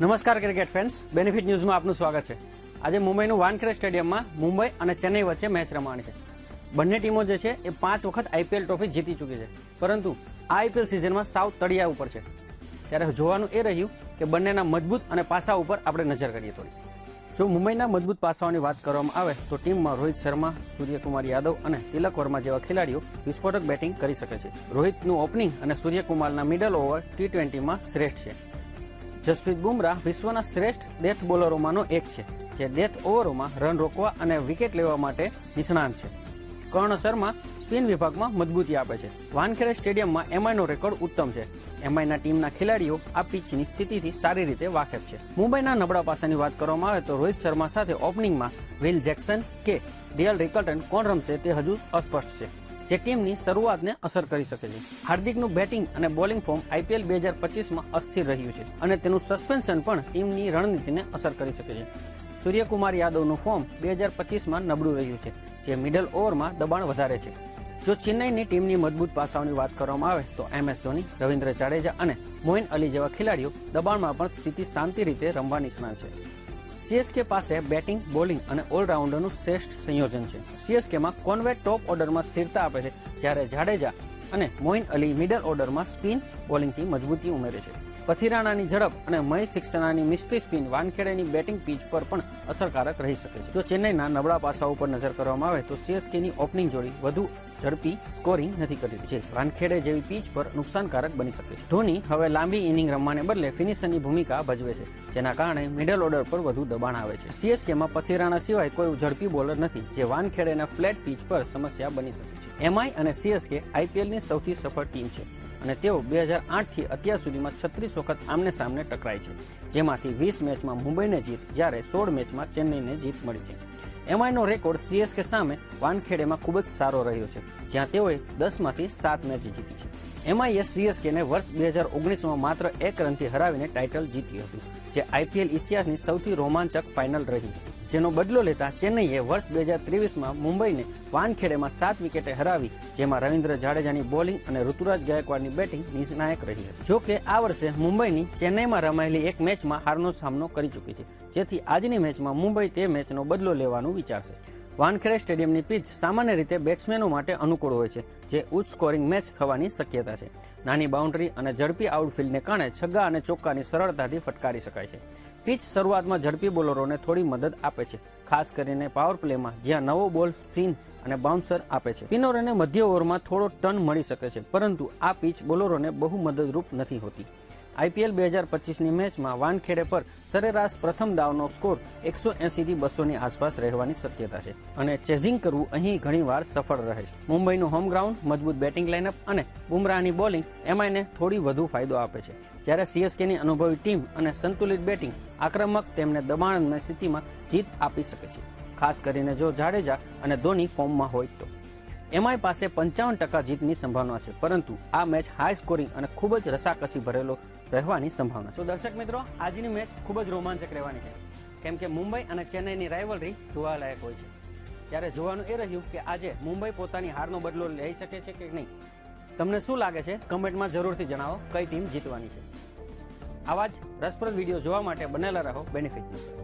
નમસ્કાર cricket fans. Benefit ન્યૂઝમાં આપનું સ્વાગત છે. આજે મુંબઈનું વાનખેડે સ્ટેડિયમમાં મુંબઈ અને ચેન્નઈ વચ્ચે મેચ રમાણી છે. બંને ટીમો જે છે એ પાંચ વખત આઈપીએલ ટ્રોફી જીતી ચૂકી છે. પરંતુ આ આઈપીએલ સિઝનમાં સાવ તળિયા ઉપર છે. ત્યારે જોવાનું એ રહ્યું કે બંનેના મજબૂત અને પાસા ઉપર આપણે નજર કરીએ થોડી. જો મુંબઈના મજબૂત પાસાઓની વાત કરવામાં આવે, તો ટીમમાં રોહિત શર્મા, સૂર્યકુમાર યાદવ અને તિલક વર્મા જેવા ખેલાડીઓ વિસ્ફોટક બેટિંગ કરી શકે છે. રોહિતનું ઓપનિંગ અને સૂર્યકુમારના મિડલ ઓવર ટી ટ્વેન્ટીમાં શ્રેષ્ઠ છે. જસપ્રીત બુમરાહ વિશ્વના શ્રેષ્ઠ ડેથ બોલરોમાંનો એક છે, જે ડેથ ઓવરોમાં રન રોકવા અને વિકેટ લેવા માટે નિષ્ણાંત છે. કર્ણ શર્મા સ્પિન વિભાગમાં મજબૂતી આપે છે. વાનખેડે સ્ટેડિયમમાં એમઆઈનો રેકોર્ડ ઉત્તમ છે. એમઆઈના ટીમના ખેલાડીઓ આ પિચની સ્થિતિથી સારી રીતે વાકેફ છે. મુંબઈના નબળા પાસાની વાત કરવામાં આવે તો રોહિત શર્મા સાથે ઓપનિંગમાં વિલ જેક્સન કે ડીએલ રિકલ્ટન કોણ રમશે તે હજુ અસ્પષ્ટ છે. જે ટીમની શરૂઆતને અસર કરી શકે છે. હાર્દિકનું બેટિંગ અને બોલિંગ ફોર્મ આઈપીએલ બે હજાર પચીસમાં અસ્થિર રહ્યું છે અને તેનું સસ્પેન્શન પણ ટીમની રણનીતિને અસર કરી શકે છે. સૂર્યકુમાર યાદવનું ફોર્મ બે હજાર પચીસમાં નબળું રહ્યું છે, જે મિડલ ઓવરમાં દબાણ વધારે છે. જો ચેન્નઈની ટીમની મજબૂત પાસાઓની વાત કરવામાં આવે તો એમ એસ ધોની, રવિન્દ્ર જાડેજા અને મોઇન અલી જેવા ખેલાડીઓ દબાણમાં પણ સ્થિતિ શાંતિ રીતે રમવા નિષ્ણાત છે. સીએસકે પાસે બેટિંગ, બોલિંગ અને ઓલરાઉન્ડરનું શ્રેષ્ઠ સંયોજન છે. સીએસકેમાં કોન્વે ટોપ ઓર્ડરમાં સ્થિરતા આપે છે, જ્યારે જાડેજા અને મોઇન અલી મિડલ ઓર્ડરમાં સ્પિન બોલિંગથી મજબૂતી ઉમેરે છે. પથિરાણાની ઝડપ અને મહેશ તીક્ષણાની મિસ્ટ્રી સ્પિન વાનખેડેની બેટિંગ પીચ પર પણ અસરકારક રહી શકે છે. જો ચેન્નઈના નબળા પાસા ઉપર નજર કરવામાં આવે તો સીએસકેની ઓપનિંગ જોડી વધુ ઝડપી સ્કોરિંગ નથી કરી છે. વાનખેડે જેવી પીચ પર નુકસાનકારક બની શકે છે. ધોની હવે લાંબી ઇનિંગ રમવાને બદલે ફિનિશરની ભૂમિકા ભજવે છે, જેના કારણે મિડલ ઓર્ડર પર વધુ દબાણ આવે છે. સીએસકેમાં પથિરાણા સિવાય કોઈ ઝડપી બોલર નથી, જે વાનખેડેના ફ્લેટ પીચ પર સમસ્યા બની શકે છે. એમઆઈ અને સીએસકે આઈપીએલની સૌથી સફળ ટીમ છે. અને તેઓ બે હજાર આઠથી અત્યાર સુધીમાં છત્રીસ વખત આમને સામને ટકરાય છે. જેમાંથી વીસ મેચમાં મુંબઈને જીત, જ્યારે સોળ મેચમાં ચેન્નઈને જીત મળી છે. એમઆઈનો રેકોર્ડ સીએસકે સામે વાનખેડેમાં ખૂબ જ સારો રહ્યો છે, જ્યાં તેઓએ દસમાંથી સાત મેચ જીતી છે. એમઆઈએ સીએસકેને વર્ષ બે હજાર ઓગણીસમાં માત્ર એક રનથી હરાવીને ટાઇટલ જીત્યું હતું, જે આઈપીએલ ઇતિહાસની સૌથી રોમાંચક ફાઇનલ રહી જેનો બદલો લેતા ચેન્નઈએ વર્ષ બે હજાર ત્રેવીસમાં મુંબઈને વાનખેડેમાં સાત વિકેટે હરાવી, જેમાં રવિન્દ્ર જાડેજાની બોલિંગ અને ઋતુરાજ ગાયકવાડની બેટિંગ નિર્ણાયક રહી હતી. જો કે આ વર્ષે મુંબઈની ચેન્નઈમાં રમાયેલી એક મેચમાં હારનો સામનો કરી ચૂકી છે. જેથી આજની મેચમાં મુંબઈ તે મેચનો બદલો લેવાનું વિચારશે. વાનખેડે સ્ટેડિયમની પિચ સામાન્ય રીતે બેટ્સમેનો માટે અનુકૂળ હોય છે, જે ઉચ્ચ સ્કોરિંગ મેચ થવાની શક્યતા છે. નાની બાઉન્ડ્રી અને ઝડપી આઉટફિલ્ડને કારણે છગ્ગા અને ચોક્કાની સરળતાથી ફટકારી શકાય છે. પિચ શરૂઆતમાં ઝડપી બોલરોને થોડી મદદ આપે છે. ખાસ કરીને પાવર પ્લેમાં જ્યાં નવો બોલ સ્પિન અને બાઉન્સર આપે છે. સ્પિનરોને મધ્ય ઓવરમાં થોડો ટર્ન મળી શકે છે, પરંતુ આ પિચ બોલરોને બહુ મદદરૂપ નથી હોતી. આઈપીએલ બે હજાર પચીસની મેચમાં વાનખેડે પર સરેરાશ પ્રથમ દાવનો સ્કોર એકસો એંસીથી બસોની આસપાસ રહેવાની શક્યતા છે અને ચેઝિંગ કરવું અહીં ઘણીવાર સફળ રહે છે. મુંબઈનું હોમ ગ્રાઉન્ડ મજબૂત બેટિંગ લાઇનઅપ અને બુમરાહની બોલિંગ એમઆઈને થોડી વધુ ફાયદો આપે છે. જ્યારે સીએસકેની અનુભવી ટીમ અને સંતુલિત બેટિંગ આક્રમક તેમને દબાણની સ્થિતિમાં જીત આપી શકે છે. ખાસ કરીને જો જાડેજા અને ધોની ફોર્મમાં હોય તો. એમઆઈ પાસે પંચાવન ટકા જીતની સંભાવના છે, પરંતુ આ મેચ હાઈ સ્કોરિંગ અને ખૂબ જ રસાકસી ભરેલો રહેવાની સંભાવના છે. તો દર્શક મિત્રો, આજની મેચ ખૂબ જ રોમાંચક રહેવાની છે. કેમ કે મુંબઈ અને ચેન્નઈની રાઇવલરી જોવાલાયક હોય છે. ત્યારે જોવાનું એ રહ્યું કે આજે મુંબઈ પોતાની હારનો બદલો લઈ શકે છે કે નહીં? તમને શું લાગે છે? કમેન્ટમાં જરૂરથી જણાવો, કઈ ટીમ જીતવાની છે? આવા જ રસપ્રદ વીડિયો જોવા માટે બનેલા રહો બેનિફિટ